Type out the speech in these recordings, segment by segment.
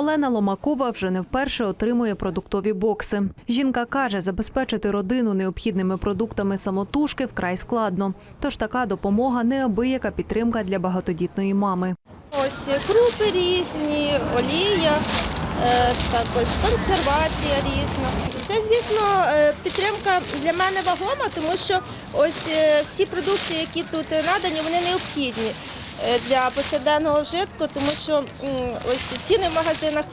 Олена Ломакова вже не вперше отримує продуктові бокси. Жінка каже, забезпечити родину необхідними продуктами самотужки вкрай складно. Тож така допомога неабияка підтримка для багатодітної мами. Ось крупи різні, олія, е, також консервація різна. Це, звісно, е, підтримка для мене вагома, тому що ось е, всі продукти, які тут надані, вони необхідні для повсякденного вжитку, тому що ось ціни в магазинах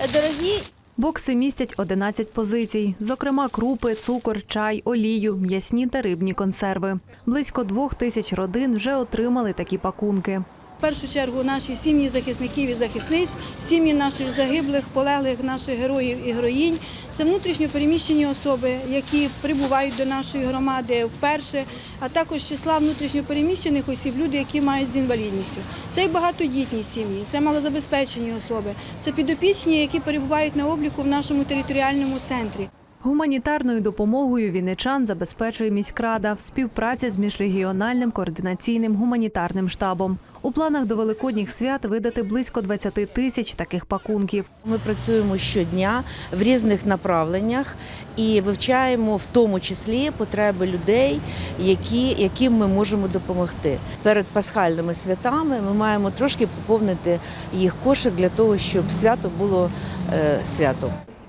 е, дорогі Бокси містять 11 позицій, зокрема крупи, цукор, чай, олію, м'ясні та рибні консерви. Близько двох тисяч родин вже отримали такі пакунки. В першу чергу наші сім'ї захисників і захисниць, сім'ї наших загиблих, полеглих наших героїв і героїнь. Це внутрішньо переміщені особи, які прибувають до нашої громади вперше, а також числа внутрішньо переміщених осіб, люди, які мають з інвалідністю. Це і багатодітні сім'ї, це малозабезпечені особи, це підопічні, які перебувають на обліку в нашому територіальному центрі. Гуманітарною допомогою вінничан забезпечує міськрада в співпраці з міжрегіональним координаційним гуманітарним штабом. У планах до великодніх свят видати близько 20 тисяч таких пакунків. Ми працюємо щодня в різних направленнях і вивчаємо в тому числі потреби людей, які, яким ми можемо допомогти. Перед пасхальними святами ми маємо трошки поповнити їх кошик для того, щоб свято було е, святом.